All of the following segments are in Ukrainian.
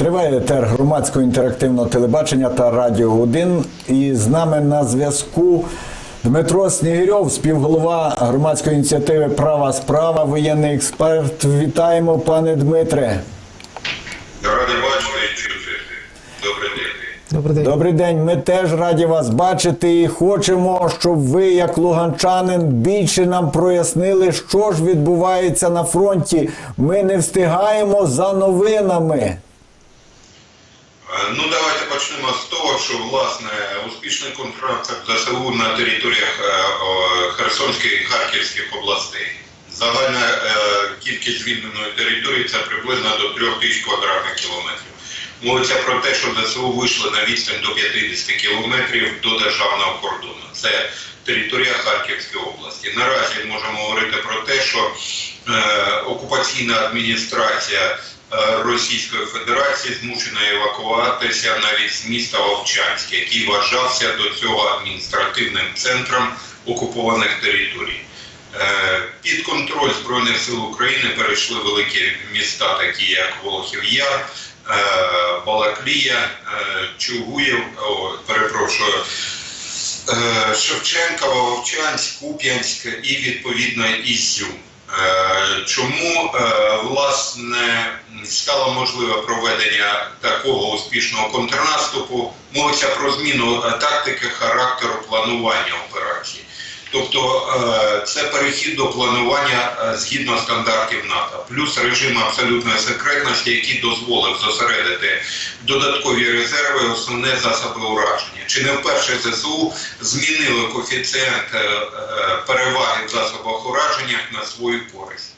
Триває етер громадського інтерактивного телебачення та радіо 1. І з нами на зв'язку Дмитро Снігирьов, співголова громадської ініціативи Права справа, воєнний експерт. Вітаємо, пане Дмитре. Радий бачити і чути. Добрий день. Добрий день. Добрий день. Ми теж раді вас бачити і хочемо, щоб ви, як луганчанин, більше нам прояснили, що ж відбувається на фронті. Ми не встигаємо за новинами. Е, Ну, давайте почнемо з того, що власне успішний контракт ЗСУ на територіях е, Херсонської і Харківських областей. Загальна е, кількість звільненої території це приблизно до 3 тисяч квадратних кілометрів. Мовиться про те, що ЗСУ вийшли на відстань до 50 кілометрів до державного кордону. Це територія Харківської області. Наразі можемо говорити про те, що окупаційна адміністрація Російської Федерації змушена евакуватися навіть з міста Вовчанськ, який вважався до цього адміністративним центром окупованих територій. Е, Під контроль Збройних сил України перейшли великі міста, такі як Волохів Яр, е, Балаклія, е, Чугуєв, о, перепрошую, е, Шевченкова, Вовчанськ, Куп'янськ і відповідно Ізюм. Е, Чому е, власне стало можливе проведення такого успішного контрнаступу? Мовиться про зміну тактики характеру планування операції. Тобто е, це перехід до планування е, згідно стандартів НАТО, плюс режим абсолютної секретності, який дозволив зосередити додаткові резерви, основне засоби ураження. Чи не вперше ЗСУ змінили коефіцієнт е, переваги в засобах ураження на свою користь?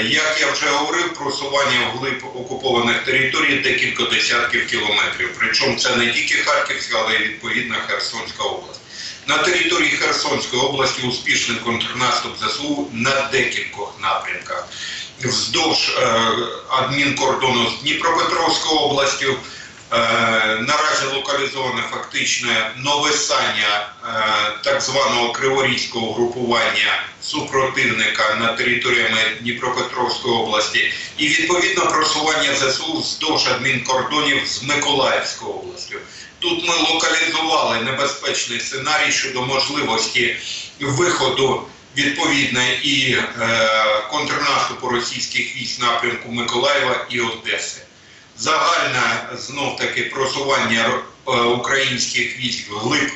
Як я вже говорив, просування вглиб окупованих територій декілька десятків кілометрів. Причому це не тільки Харківська, але й відповідно Херсонська область. На території Херсонської області успішний контрнаступ ЗСУ на декількох напрямках. Вздовж е, адмінкордону з Дніпропетровською областю наразі локалізоване фактичне новисання е, так званого Криворізького групування супротивника на територіями Дніпропетровської області і відповідно просування ЗСУ вздовж адмінкордонів з Миколаївською областю. Тут ми локалізували небезпечний сценарій щодо можливості виходу відповідно і е, контрнаступу російських військ напрямку Миколаєва і Одеси. Загальне знов таки просування е, українських військ вглиб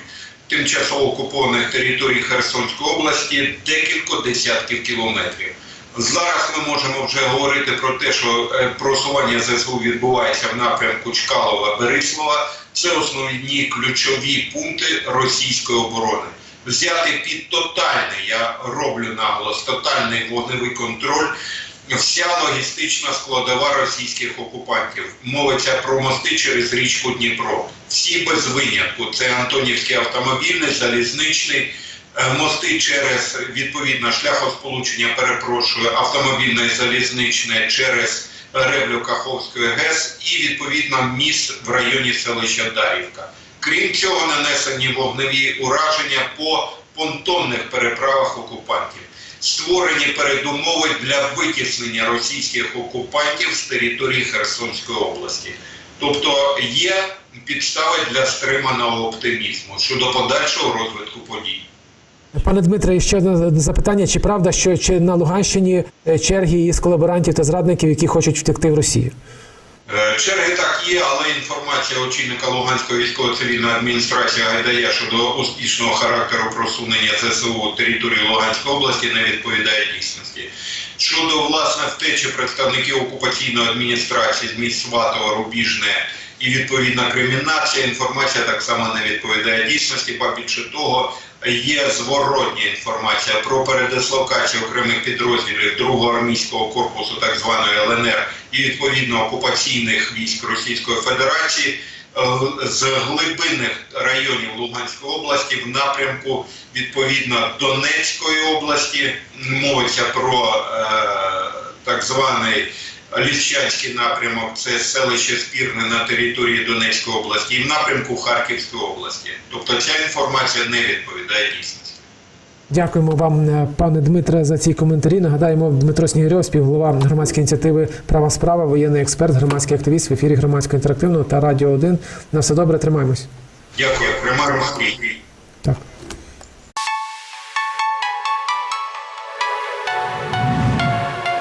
тимчасово окупованих територій Херсонської області декілька десятків кілометрів. Зараз ми можемо вже говорити про те, що е, просування ЗСУ відбувається в напрямку Чкалова Берислава. Це основні ключові пункти російської оборони. Взяти під тотальний, я роблю наголос, тотальний вогневий контроль. Вся логістична складова російських окупантів мовиться про мости через річку Дніпро. Всі без винятку. Це Антонівський автомобільний, залізничний, е, мости через відповідно шляхосполучення, перепрошую, автомобільне і залізничне через Реблю Каховської ГЕС і відповідно міст в районі селища Дарівка. Крім цього, нанесені вогневі ураження по понтонних переправах окупантів. Створені передумови для витіснення російських окупантів з території Херсонської області. Тобто є підстави для стриманого оптимізму щодо подальшого розвитку подій. Пане Дмитре, ще одне запитання: чи правда, що чи на Луганщині черги із колаборантів та зрадників, які хочуть втекти в Росію? Е, Черги так є, але інформація очільника Луганської військово-цивільної адміністрації Гайдая щодо успішного характеру просунення ЗСУ території Луганської області не відповідає дійсності. Щодо власне втечі представників окупаційної адміністрації з міст Сватова, Рубіжне і відповідна кримінація, інформація так само не відповідає дійсності, ба більше того. Є зворотня інформація про передислокацію окремих підрозділів другого армійського корпусу, так званої ЛНР, і відповідно окупаційних військ Російської Федерації е, з глибинних районів Луганської області в напрямку відповідно Донецької області. Мовиться про е, так званий Ліщанський напрямок, це селище Спірне на території Донецької області, і в напрямку Харківської області. Тобто ця інформація не відповідає дійсності. Дякуємо вам, е, пане Дмитре, за ці коментарі. Нагадаємо, Дмитро Снігирьов, співголова громадської ініціативи Права справа, воєнний експерт, громадський активіст в ефірі громадського інтерактивного та радіо 1. На все добре, тримаємось. Дякую, приймаємо.